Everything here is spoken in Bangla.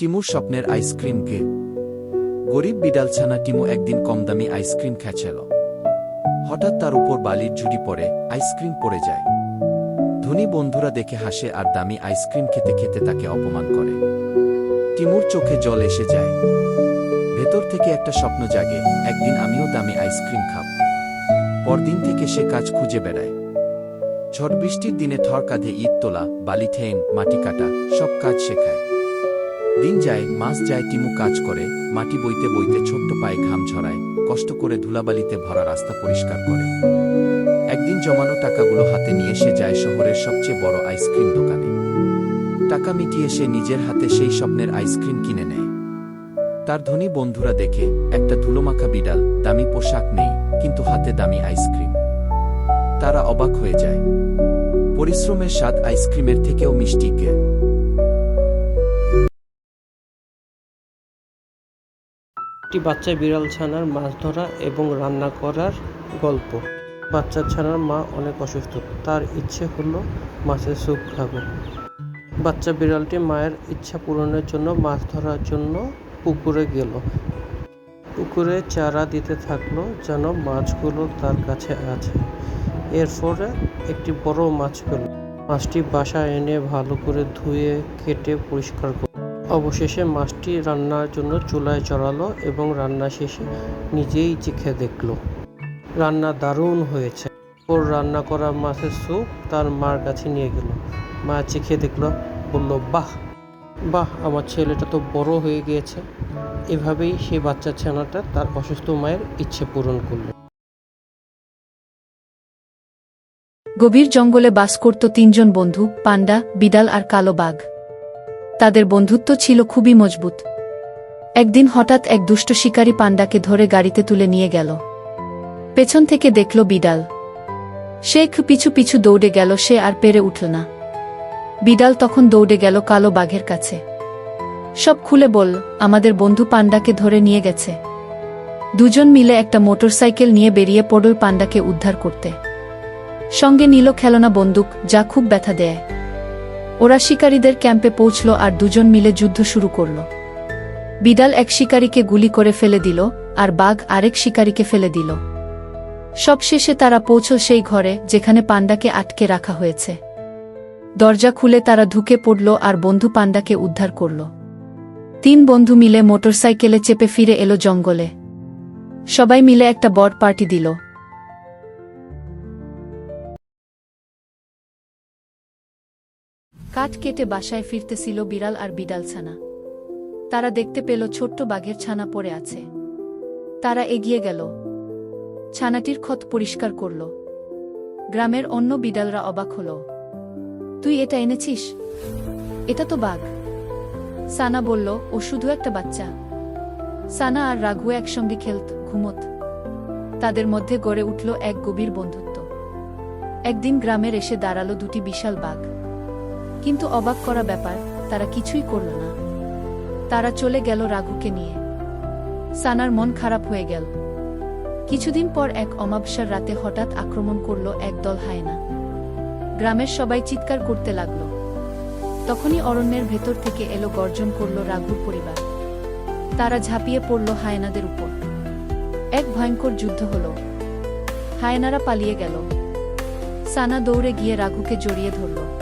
টিমুর স্বপ্নের আইসক্রিমকে গরিব বিড়ালছানা টিমু একদিন কমদামি আইসক্রিম খেছিল হঠাৎ তার উপর বালির ঝুড়ি পড়ে আইসক্রিম পড়ে যায়। ধনী বন্ধুরা দেখে হাসে আর দামি আইসক্রিম খেতে খেতে তাকে অপমান করে। টিমুর চোখে জল এসে যায়। ভেতর থেকে একটা স্বপ্ন জাগে, একদিন আমিও দামি আইসক্রিম খাব। পরদিন থেকে সে কাজ খুঁজে বেড়ায়। ঝড় বৃষ্টির দিনে থর কাঁধে ইট তোলা, বালি ঠেন মাটি কাটা, সব কাজ শেখায় দিন যায়, মাস যায় টিমু কাজ করে, মাটি বইতে বইতে ছোট্ট পায়ে ঘাম ঝরায় কষ্ট করে ধুলাবালিতে ভরা রাস্তা পরিষ্কার করে। একদিন জমানো টাকাগুলো হাতে নিয়ে সে যায় শহরের সবচেয়ে বড় আইসক্রিম দোকানে। টাকা মিটিয়ে সে নিজের হাতে সেই স্বপ্নের আইসক্রিম কিনে নেয়। তার ধনী বন্ধুরা দেখে, একটা ধুলোমাখা বিড়াল, দামি পোশাক নেই, কিন্তু হাতে দামি আইসক্রিম। তারা অবাক হয়ে যায়। পরিশ্রমের স্বাদ আইসক্রিমের থেকেও মিষ্টি কে? একটি বাচ্চা বিড়াল ছানার মাছ ধরা এবং রান্না করার গল্প। বাচ্চা ছানার মা অনেক অসুস্থ, তার ইচ্ছে হলো মাছের স্যুপ খাবে। বাচ্চা বিড়ালটি মায়ের ইচ্ছা পূরণের জন্য মাছ ধরার জন্য পুকুরে গেল। পুকুরে চারা দিতে থাকল যেন মাছগুলো তার কাছে আছে। এরপরে একটি বড় মাছ পেল। মাছটি বাসায় এনে ভালো করে ধুয়ে, কেটে পরিষ্কার অবশেষে মাছটি রান্নার জন্য চুলায় চড়ালো এবং রান্না শেষে নিজেই চেখে দেখল। রান্না দারুণ হয়েছে। ওর রান্না করা মাছের স্যুপ তার মার কাছে নিয়ে গেল। মা চেখে দেখল, বলল, বাহ বাহ, আমার ছেলেটা তো বড় হয়ে গিয়েছে। এভাবেই সে বাচ্চা ছানাটা তার অসুস্থ মায়ের ইচ্ছে পূরণ করল। গভীর জঙ্গলে বাস করত তিনজন বন্ধু, পান্ডা, বিড়াল আর কালো বাঘ। তাদের বন্ধুত্ব ছিল খুবই মজবুত। একদিন হঠাৎ এক দুষ্ট শিকারী পান্ডাকে ধরে গাড়িতে তুলে নিয়ে গেল। পেছন থেকে দেখল বিড়াল। শেখ পিছু পিছু দৌড়ে গেল, সে আর পেরে উঠল না। বিড়াল তখন দৌড়ে গেল কালো বাঘের কাছে। সব খুলে বল আমাদের বন্ধু পান্ডাকে ধরে নিয়ে গেছে। দুজন মিলে একটা মোটরসাইকেল নিয়ে বেরিয়ে পড়ল পান্ডাকে উদ্ধার করতে। সঙ্গে নিল খেলনা বন্দুক, যা খুব ব্যথা দেয়। ওরা শিকারীদের ক্যাম্পে পৌঁছল আর দুজন মিলে যুদ্ধ শুরু করল। বিড়াল এক শিকারীকে গুলি করে ফেলে দিল আর বাঘ আরেক শিকারীকে ফেলে দিল। সবশেষে তারা পৌঁছল সেই ঘরে যেখানে পান্ডাকে আটকে রাখা হয়েছে। দরজা খুলে তারা ঢুকে পড়ল আর বন্ধু পান্ডাকে উদ্ধার করল। তিন বন্ধু মিলে মোটরসাইকেলে চেপে ফিরে এলো জঙ্গলে। সবাই মিলে একটা বড় পার্টি দিল। কাঠ কেটে বাসায় ফিরতেছিল বিড়াল আর বিড়াল ছানা তারা দেখতে পেল ছোট্ট বাঘের ছানা পড়ে আছে। তারা এগিয়ে গেল। ছানাটির ক্ষত পরিষ্কার করল। গ্রামের অন্য বিড়ালরা অবাক হল। তুই এটা এনেছিস? এটা তো বাঘ। সানা বলল, ও শুধু একটা বাচ্চা। সানা আর রাঘু একসঙ্গে খেলত, ঘুমত। তাদের মধ্যে গড়ে উঠল এক গভীর বন্ধুত্ব। একদিন গ্রামের এসে দাঁড়াল দুটি বিশাল বাঘ। কিন্তু অবাক করা ব্যাপার, তারা কিছুই করল না। তারা চলে গেল রাঘুকে নিয়ে। সানার মন খারাপ হয়ে গেল। কিছুদিন পর এক অমাবস্যার রাতে হঠাৎ আক্রমণ করল এক দল হায়না। গ্রামের সবাই চিৎকার করতে লাগল। তখনই অরণ্যের ভেতর থেকে এলো গর্জন করল রাঘুর পরিবার। তারা ঝাঁপিয়ে পড়ল হায়নাদের উপর। এক ভয়ঙ্কর যুদ্ধ হল। হায়নারা পালিয়ে গেল। সানা দৌড়ে গিয়ে রাঘুকে জড়িয়ে ধরল।